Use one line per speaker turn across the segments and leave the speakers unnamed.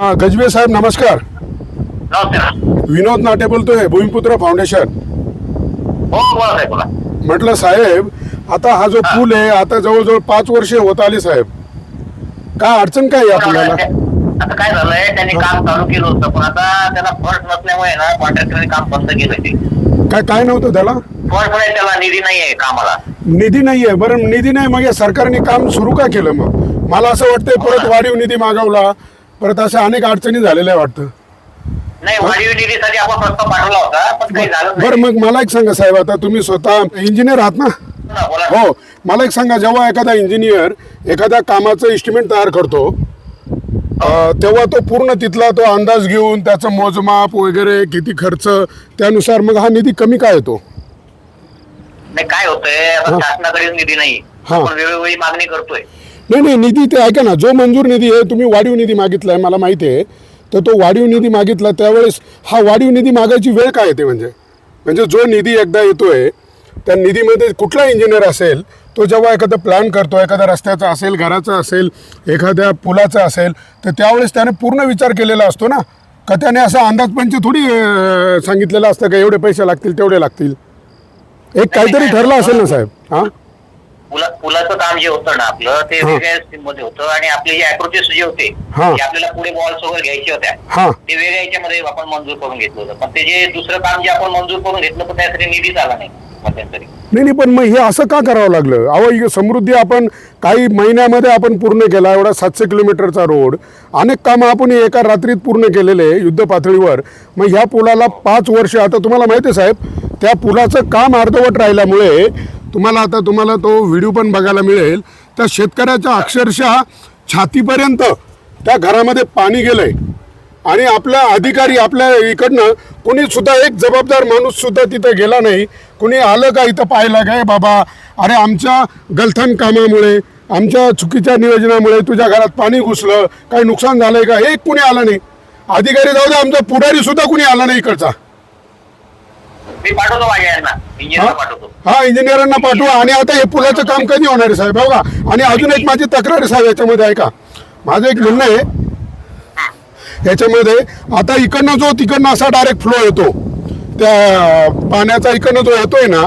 हा गजबे साहेब नमस्कार. विनोद नाटे बोलतोय भूमिपुत्र फाउंडेशन.
हो
म्हटलं साहेब आता हा जो पूल आहे आता जवळजवळ पाच वर्षे होत आली साहेब. काय अडचण काय आहे आपल्याला?
आता काय झालंय? त्यांनी काम चालू केलं होतं पण आता त्याला फंड नसल्यामुळे ना कॉन्ट्रॅक्टरने काम बंद केलं ते.
काय काय नव्हतं त्याला?
फंड नाही त्याला निधी नाही आहे कामाला.
निधी नाहीये बरं निधी नाही मग या सरकारने काम सुरू का केलं मग? मला असं वाटतंय परत वाढीव निधी मागवला. परत अशा अनेक अडचणी झालेल्या आहे वाटतं.
नाही वाढीव निधीसाठी आपण प्रस्ताव पाठवला होता पण काही झालं
बरं
नाही
मग मला एक सांगा साहेब आता तुम्ही स्वतः इंजिनियर आहात ना?
बोला, बोला
हो मला एक सांगा जेव्हा एखादा इंजिनियर एखाद्या कामाचं इस्टिमेट तयार करतो अ, तेव्हा तो पूर्ण तिथला तो अंदाज घेऊन त्याचं मोजमाप वगैरे किती खर्च त्यानुसार मग हा निधी कमी काय येतो?
नाही काय होतंय आता. शासनाकडे निधी नाही.
हा.
आपण वेळोवेळी मागणी करतोय.
नाही नाही निधी ते ऐका ना. जो मंजूर निधी आहे तुम्ही वाढीव निधी मागितलाय मला माहिती आहे. तर तो वाढीव निधी मागितला त्यावेळेस हा वाढीव निधी मागायची वेळ काय येते म्हणजे? म्हणजे जो निधी एकदा येतोय त्या निधीमध्ये कुठला इंजिनियर असेल तो जेव्हा एखादा प्लॅन करतो एखाद्या रस्त्याचा असेल घराचा असेल एखाद्या पुलाचा असेल तर त्यावेळेस त्याने पूर्ण विचार केलेला असतो ना? का त्याने असं अंदाजपंच थोडी सांगितलेलं असतं का एवढे पैसे लागतील तेवढे लागतील? एक काहीतरी ठरलं असेल ना साहेब? हां?
पुला पुलाचं काम जे होतं ना आपलं ते
हा.
वेगळ्या स्कीममध्ये होतं आणि आपले जे अप्रोचेस जे होते
हा.
ते आपल्याला पुढे बॉल्स वगैरे घ्यायचे होत्या.
हां.
ते वेगळ्या याच्यामध्ये आपण मंजूर करून घेतलं होतं. पण ते जे दुसरं काम जे आपण मंजूर करून घेतलं पण त्यासाठी निधीच आला नाही मध्यंतरी.
नाही नाही पण मग हे असं का करावं लागलं? अहो ही समृद्धी आपण काही महिन्यामध्ये आपण पूर्ण केला एवढा सातशे किलोमीटरचा रोड अनेक कामं आपण एका रात्रीत पूर्ण केलेले युद्ध पातळीवर. मग ह्या पुलाला पाच वर्ष आता तुम्हाला माहिती आहे साहेब त्या पुलाचं काम अर्धवट राहिल्यामुळे तुम्हाला आता तुम्हाला तो व्हिडिओ पण बघायला मिळेल. त्या शेतकऱ्याच्या अक्षरशः छातीपर्यंत त्या घरामध्ये पाणी गेलंय. आणि आपला अधिकारी आपल्या इकडनं कुणी सुद्धा एक जबाबदार माणूस सुद्धा तिथं गेला नाही. कुणी आलं का इथं पाहायला? काय बाबा? अरे आमच्या गलथान कामामुळे आमच्या चुकीच्या नियोजनामुळे तुझ्या घरात पाणी घुसलं. काही नुकसान झालंय का? एक कुणी आलं नाही. अधिकारी जाऊ दे आमचा पुढारी सुद्धा कुणी आला नाही इकडचा.
मी पाठवतो माझ्या यांना. इंजिनियर पाठवतो.
हा इंजिनियरांना पाठवा आणि आता हे पुलाचं काम कधी होणार आहे साहेब? बघा आणि अजून एक माझी तक्रार आहे साहेब याच्यामध्ये ऐका. माझं एक म्हणणं आहे याच्यामध्ये आता इकडनं जो तिकडनं असा डायरेक्ट फ्लो येतो त्या पाण्याचा इकडनं जो येतोय ना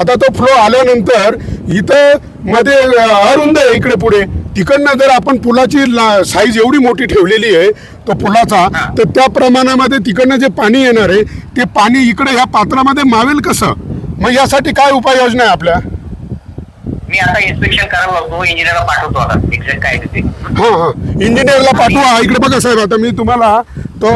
आता तो फ्लो आल्यानंतर इथं मध्ये अरुंद आहे इकडे पुढे. तिकडनं जर आपण पुलाची साईज एवढी मोठी ठेवलेली आहे तो पुलाचा तर त्या प्रमाणामध्ये तिकडनं जे पाणी येणार आहे ते पाणी इकडे ह्या पात्रामध्ये मावेल कसं? मग यासाठी काय उपाययोजना आहे आपल्या?
मी आता इन्स्पेक्शन लागतो इंजिनियरला पाठवतो आता एक्झॅक्ट काय आहे ते.
हां हां. इंजिनियरला पाठवा. इकडे बघा साहेब आता मी तुम्हाला तो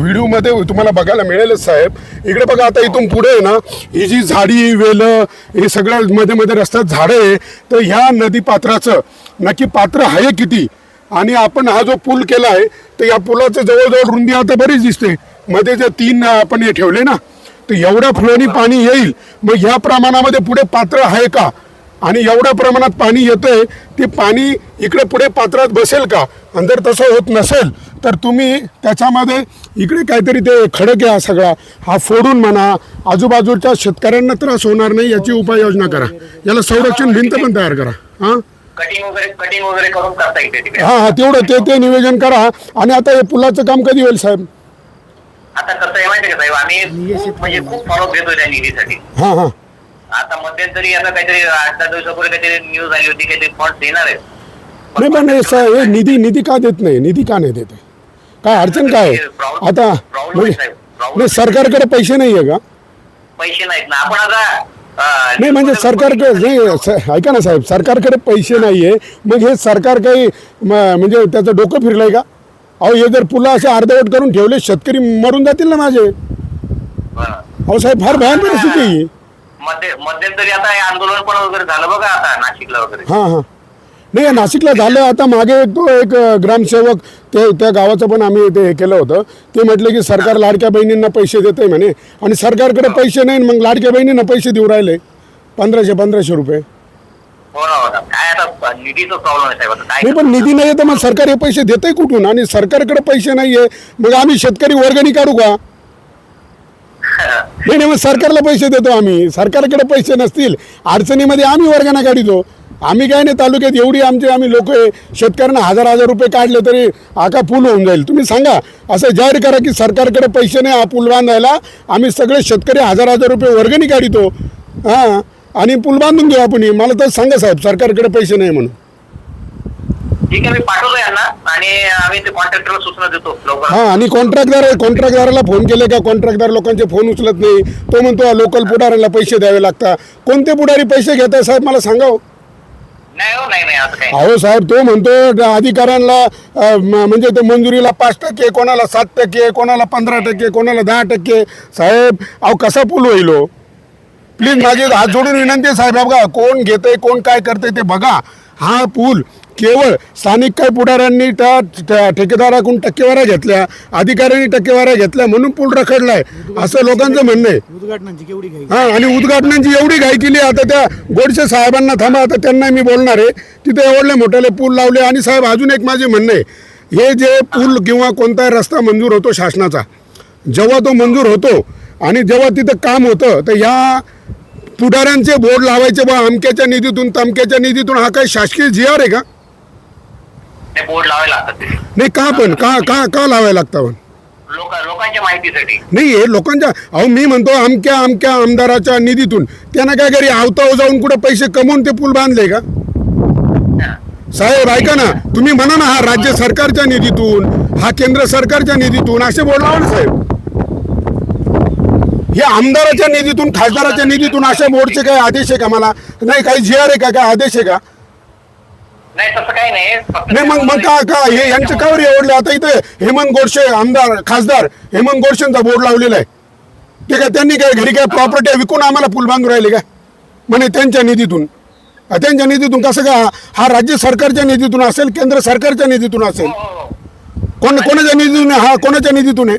व्हिडिओमध्ये तुम्हाला बघायला मिळेलच साहेब. इकडे बघा आता इथून पुढे आहे ना ही जी झाडी वेलं हे सगळ्या मध्ये मध्ये रस्त्यात झाडं आहे तर ह्या नदी पात्राचं नक्की पात्र आहे किती? आणि आपण हा जो पूल केला आहे तर या पुलाचं जवळजवळ रुंदी आता बरीच दिसते. मध्ये जे तीन आपण हे ठेवले ना तर एवढ्या फ्लोनी पाणी येईल. मग ह्या प्रमाणामध्ये पुढे पात्र आहे का? आणि एवढ्या प्रमाणात पाणी येतंय ते पाणी इकडे पुढे पात्रात बसेल का? आणि जर तसं होत नसेल तर तुम्ही त्याच्यामध्ये इकडे काहीतरी ते खडक आहे सगळा. हा फोडून म्हणा आजूबाजूच्या शेतकऱ्यांना त्रास होणार नाही याची उपाययोजना करा. याला संरक्षण भिंत पण तयार करा. हां?
कटिंग वगैरे कटिंग वगैरे करून करता येते तिकडे.
हां हां तेवढं ते ते नियोजन करा. आणि आता हे पुलाचं काम कधी होईल साहेब?
आता कसं आहे माहिती का साहेब? आम्ही खूप म्हणजे खूप फॉलो घेतोय त्या निधीसाठी.
हां हां.
आता मध्यंतरी आता काहीतरी आठ दहा दिवसापूर्वी काहीतरी न्यूज आली होती काहीतरी फंड देणार आहेत.
नाही पण हे सा- हे निधी निधी का देत नाही? निधी का नाही देत? काय अडचण काय आहे? आता म्हणजे नाही सरकारकडे पैसे नाही आहे का?
पैसे नाहीत ना. आपण आता
नाही म्हणजे सरकारकडे नाही. स- ऐका ना साहेब सरकारकडे पैसे नाही आहे मग हे सरकार काही म- म्हणजे त्याचं डोकं फिरलंय का? अहो हे जर पुला असे अर्धवट करून ठेवले शेतकरी मरून जातील ना माझे. अहो साहेब फार भयान परिस्थिती आहे. ही.
मध्ये मध्यंतरी आता हे आंदोलन पण वगैरे झालं बघा आता नाशिकला वगैरे.
हां हां. नाही नाशिकला झालं आता मागे एक तो एक ग्रामसेवक ते त्या गावाचं पण आम्ही ते हे केलं होतं. ते म्हटलं की सरकार लाडक्या बहिणींना पैसे देते म्हणे. आणि सरकारकडे पैसे नाही मग लाडक्या बहिणींना पैसे देऊ राहिले. पंधराशे पंधराशे रुपये.
हो ना हो ना. काय आता निधीचा प्रॉब्लेम आहे साहेब आता काय
नाही पण निधी नाही तर मग सरकार हे पैसे देते कुठून? आणि सरकारकडे पैसे नाही आहे मग आम्ही शेतकरी वर्गणी काढू का? नाही नाही मग सरकारला पैसे देतो आम्ही. सरकारकडे पैसे नसतील अडचणीमध्ये आम्ही वर्गाने काढितो. आम्ही काय नाही तालुक्यात एवढी आमची आम्ही लोक आहे. शेतकऱ्यांना हजार हजार रुपये काढले तरी आका पूल होऊन जाईल. तुम्ही सांगा असं जाहीर करा की सरकारकडे पैसे नाही हा पूल बांधायला. आम्ही सगळे शेतकरी हजार हजार रुपये वर्गणी काढितो. हां आणि पूल बांधून घेऊ आपण मला तर सांगा साहेब सरकारकडे पैसे नाही म्हणून.
ठीक आहे मी पाठवतो यांना. आणि आम्ही ते कॉन्ट्रॅक्टरला सूचना देतो लवकर
हा आणि कॉन्ट्रॅक्टदार कॉन्ट्रॅक्टदाराला फोन केले का? कॉन्ट्रॅक्टदार लोकांचे फोन उचलत नाही. तो म्हणतो लोकल पुढाऱ्यांना पैसे द्यावे लागतात. कोणते पुढारी पैसे घेत आहे साहेब मला सांगा हो.
नाही हो नाही नाही असं काही
अहो साहेब तो म्हणतो अधिकाऱ्यांना म्हणजे तो मंजुरीला पाच टक्के कोणाला सात टक्के कोणाला पंधरा टक्के कोणाला दहा टक्के. साहेब अहो कसा पूल होईल हो? प्लीज माझी हात जोडून विनंती आहे साहेब हे बघा कोण घेतंय कोण काय करतंय ते बघा. हा पूल केवळ स्थानिक काही पुढाऱ्यांनी त्या ठेकेदाराकडून टक्केवाऱ्या घेतल्या अधिकाऱ्यांनी टक्केवाऱ्या घेतल्या म्हणून पूल रखडलाय. असं लोकांचं म्हणणं आहे.
उद्घाटनांची केवढी घाई?
हा आणि उद्घाटनाची एवढी घाई केली आता त्या गोडसे साहेबांना थांबा आता त्यांना मी बोलणार आहे. तिथे एवढले मोठ्याले पूल लावले आणि साहेब अजून एक माझे म्हणणं आहे. हे जे पूल किंवा कोणताही रस्ता मंजूर होतो शासनाचा जेव्हा तो मंजूर होतो आणि जेव्हा तिथं काम होतं तर या पुढाऱ्यांचे बोर्ड लावायचे बा अमक्याच्या निधीतून तमक्याच्या निधीतून. हा काही शासकीय जी आर आहे का?
ते बोर्ड लावायला लागतात
नाही का पण? का का का लावायला लागतं पण
लोक लोकांच्या माहितीसाठी.
नाही हे लोकांच्या अहो मी म्हणतो अमक्या अमक्या आमदाराच्या निधीतून. त्यांना काय घरी आवताव जाऊन कुठे पैसे कमवून ते पूल बांधले का. साहेब ऐका ना. तुम्ही म्हणा ना हा राज्य सरकारच्या निधीतून हा केंद्र सरकारच्या निधीतून असे बोल लावा ना साहेब. हे आमदाराच्या निधीतून खासदाराच्या निधीतून अशा बोर्डचे काय आदेश आहे का मला? नाही काही जी आर आहे का? काय आदेश आहे का?
नाही तसं काही नाही. फक्त
नाही मग मग का का? हे यांचे कावर एवढले आता इथे हेमंत गोडसे आमदार खासदार हेमंत गोडसेंचा बोर्ड लावलेला आहे. ते काय त्यांनी काय घरी काय प्रॉपर्टी विकून आम्हाला पूल बांधून राहिले का? म्हणे त्यांच्या निधीतून. अ, त्यांच्या निधीतून कसं का? हा राज्य सरकारच्या निधीतून असेल केंद्र सरकारच्या निधीतून असेल?
हो, हो, हो.
कोण कोणाच्या निधीतून आहे? हा कोणाच्या निधीतून आहे?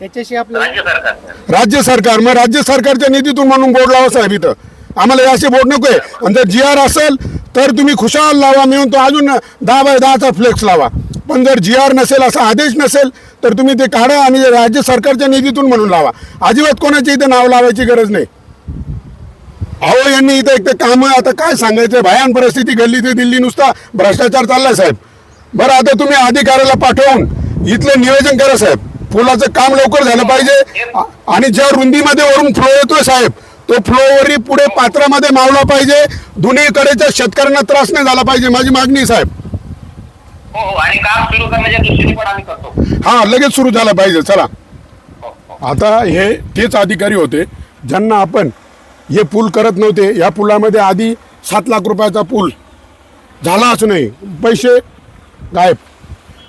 त्याच्याशी आपल्याला
राज्य सरकार
राज्य सरकार. मग राज्य सरकारच्या निधीतून म्हणून बोर्ड लावा साहेब इथं. आम्हाला हे असे नको आहे. आणि जर जी आर असेल तर तुम्ही खुशाल लावा. मिळून तो अजून दहा बाय दहाचा फ्लेक्स लावा. पण जर जी आर नसेल असा आदेश नसेल तर तुम्ही ते काढा आणि राज्य सरकारच्या निधीतून म्हणून लावा. अजिबात कोणाच्या इथं नाव लावायची गरज नाही. अहो यांनी इथं एक तर कामं आता काय सांगायचं? भयान परिस्थिती घडली ते दिल्ली नुसता. भ्रष्टाचार चाललाय साहेब. बरं आता तुम्ही अधिकाऱ्याला पाठवून इथलं नियोजन करा साहेब. पुलाचं काम लवकर झालं पाहिजे. आणि ज्या रुंदीमध्ये वरून फ्लो येतोय साहेब तो फ्लोवरही पुढे पात्रामध्ये मावला पाहिजे. दोन्हीकडेच्या शेतकऱ्यांना त्रास नाही झाला पाहिजे. माझी मागणी साहेब.
हो हो.
हा लगेच सुरू झाला पाहिजे. चला.
हो.
आता हे तेच अधिकारी होते ज्यांना आपण हे पूल करत नव्हते. या पुलामध्ये आधी सात लाख रुपयाचा पूल झालाच नाही. पैसे गायब.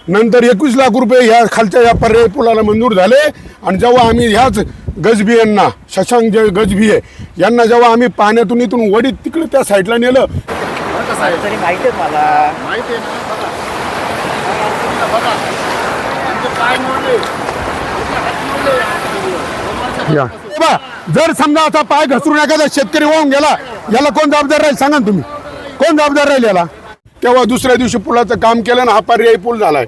नंतर एकवीस लाख रुपये ह्या खालच्या या पर्यायी पुलाला मंजूर झाले. आणि जेव्हा आम्ही ह्याच गजबियांना शशांक जे गजबिये यांना जेव्हा आम्ही पाण्यातून इथून वडीत तिकडे त्या साईडला नेलं
तरी माहिती आहे मला.
माहिती आहे ना बघा. बघा आमचे पाय मोडले या. बा, जर समजा असा पाय घसरून एखादा शेतकरी वाहून गेला याला कोण जबाबदार राहील सांगा ना तुम्ही. कोण जबाबदार राहील याला? तेव्हा दुसऱ्या दिवशी पुलाचं काम केलं ना हा पर्यायी पूल झालाय.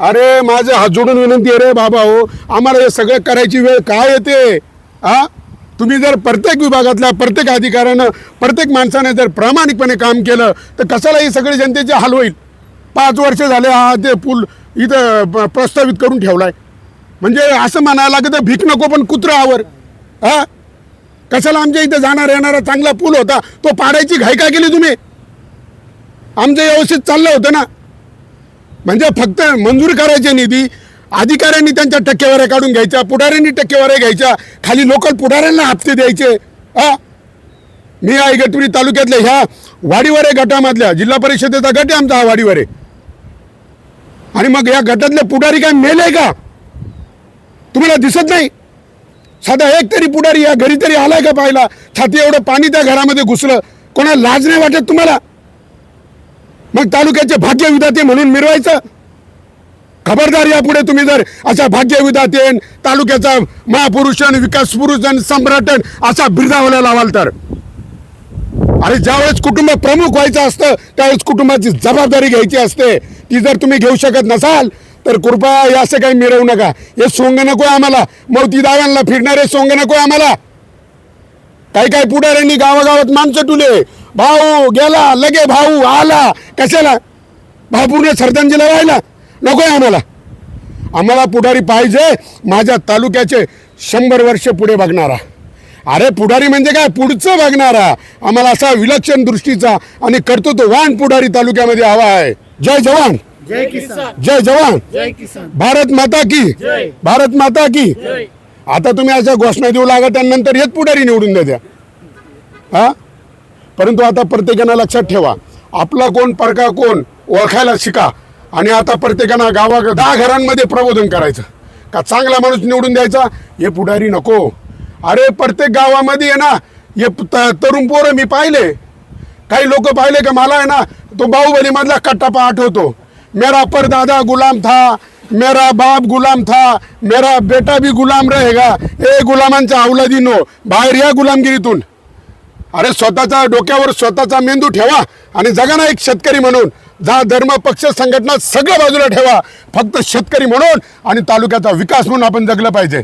अरे माझं हात जोडून विनंती आहे रे बाबा हो. आम्हाला हे सगळं करायची वेळ काय येते? हा? तुम्ही जर प्रत्येक विभागातल्या प्रत्येक अधिकाऱ्यानं प्रत्येक माणसाने जर प्रामाणिकपणे काम केलं तर कशाला ही सगळी जनतेचे हाल होईल? पाच वर्ष झाले हा ते पूल इथं प्रस्तावित करून ठेवलाय. म्हणजे असं म्हणायला लागतं भीक नको पण कुत्र आवर. हा? कशाला आमच्या इथं जाणार येणारा चांगला पूल होता तो पाडायची घाई का केली तुम्ही? आमचं व्यवस्थित चाललं होतं ना. म्हणजे फक्त मंजूर करायचे निधी अधिकाऱ्यांनी त्यांच्या टक्केवाऱ्या काढून घ्यायच्या पुढाऱ्यांनी टक्केवाऱ्या घ्यायच्या खाली लोकल पुढाऱ्यांना हप्ते द्यायचे. हा? मी आहे इगतपुरी तालुक्यातल्या ह्या वाडीवरे गटामधल्या जिल्हा परिषदेचा गट आहे आमचा हा वाडीवरे. आणि मग या गटातले पुढारी काय मेले का? तुम्हाला दिसत नाही? साधा एक तरी पुढारी या घरी तरी आलाय का पाहिला छाती एवढं पाणी त्या घरामध्ये घुसलं. कोणाला लाज नाही वाटत तुम्हाला? मग तालुक्याचे भाग्य विधाते म्हणून मिरवायचं? खबरदार यापुढे तुम्ही जर अशा भाग्य विधाते तालुक्याचा महापुरुषण विकास पुरुषण सम्राटन असा बिरदावला लावाल तर. अरे ज्यावेळेस कुटुंब प्रमुख व्हायचं असतं त्यावेळेस कुटुंबाची जबाबदारी घ्यायची असते. ती जर तुम्ही घेऊ शकत नसाल तर कृपया हे असं काही मिरवू नका. हे सोंग नको आम्हाला. मोती दाव्यांना फिरणारे सोंग नको आम्हाला. काही काही पुढाऱ्यांनी गावागावात माणसं टुले भाऊ गेला लगे भाऊ आला. कशाला? भाऊने श्रद्धांजली राहिला नको आहे आम्हाला. आम्हाला पुढारी पाहिजे माझ्या तालुक्याचे शंभर वर्ष पुढे बघणारा. अरे पुढारी म्हणजे काय? पुढचं बघणारा. आम्हाला असा विलक्षण दृष्टीचा आणि कर्तृत्ववान पुढारी तालुक्यामध्ये हवा आहे. जय जवान.
जय किसान.
जय जवान.
जय किसान.
भारत माता की. भारत माता की. आता तुम्ही अशा घोषणा देऊ लागा त्यानंतर हेच पुढारी निवडून द्या. हा? परंतु आता प्रत्येकानं लक्षात ठेवा आपला कोण परका कोण ओळखायला शिका. आणि आता प्रत्येकानं गावा दहा घरांमध्ये प्रबोधन करायचं. का चांगला माणूस निवडून द्यायचा? हे पुढारी नको. अरे प्रत्येक गावामध्ये आहे ना हे त- तरुण पोरं मी पाहिले. काही लोक पाहिले का? मला आहे ना तो बाहुबलीमधला कट्टापा आठवतो. मेरा परदादा गुलाम था मेरा बाप गुलाम था मेरा बेटा भी गुलाम रहेगा. ए गुलामांच्या अवलादीनो बाहेर या गुलामगिरीतून. अरे स्वतःचा डोक्यावर स्वतःचा मेंदू ठेवा आणि जगा ना एक शेतकरी म्हणून. जा धर्म पक्ष संघटना सगळं बाजूला ठेवा. फक्त शेतकरी म्हणून आणि तालुक्याचा विकास म्हणून आपण जगलं पाहिजे.